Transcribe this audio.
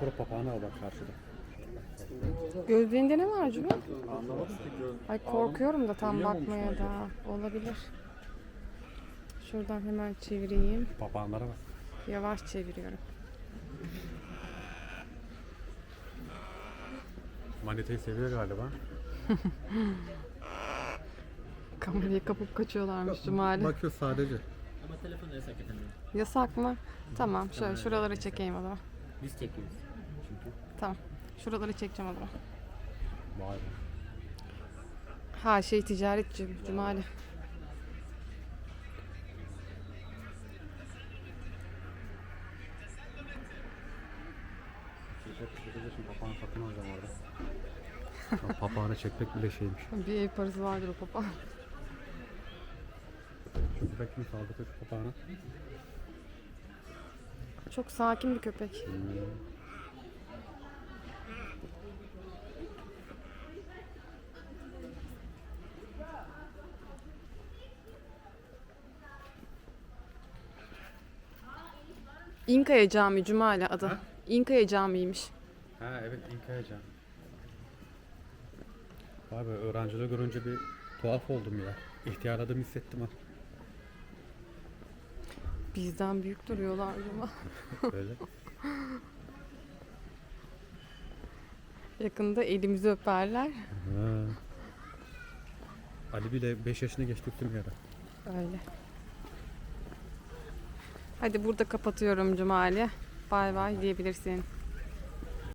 sonra papağanı var bak karşıda. Gözlerinde ne var Cuma? Anlamadım ki göz. Ay korkuyorum da tam bakmaya da. Olabilir. Şuradan hemen çevireyim. Papağanlara bak. Yavaş çeviriyorum. Maniteyi seviyor galiba. Kamerayı kapıp kaçıyorlarmış Cumali. Bakıyor sadece. Ama telefon yasak efendim. Yasak mı? Tamam şöyle şuraları çekeyim o zaman. Biz çekiyoruz. Çünkü. Tamam. Şuraları çekeceğim o zaman. Vay be. Ha şey Cumali. Satın alacağım orada. Ya Papağanı çekmek bile şeymiş. Bir ev parası vardır o papa. Şu köpek mi saldırdı şu papağana? Çok sakin bir köpek. İnkaya Camii Cumali adı. Ha? İnkaya Camii'ymiş. Ha evet İnkaya Can. Vay be öğrencileri görünce bir tuhaf oldum ya. İhtiyarladığımı hissettim ha. Bizden büyük duruyorlar Cuma. Öyle. Yakında elimizi öperler. Ha. Ali bile 5 yaşına geçti tüm yere. Öyle. Hadi burada kapatıyorum Cumali. Bay bay diyebilirsin.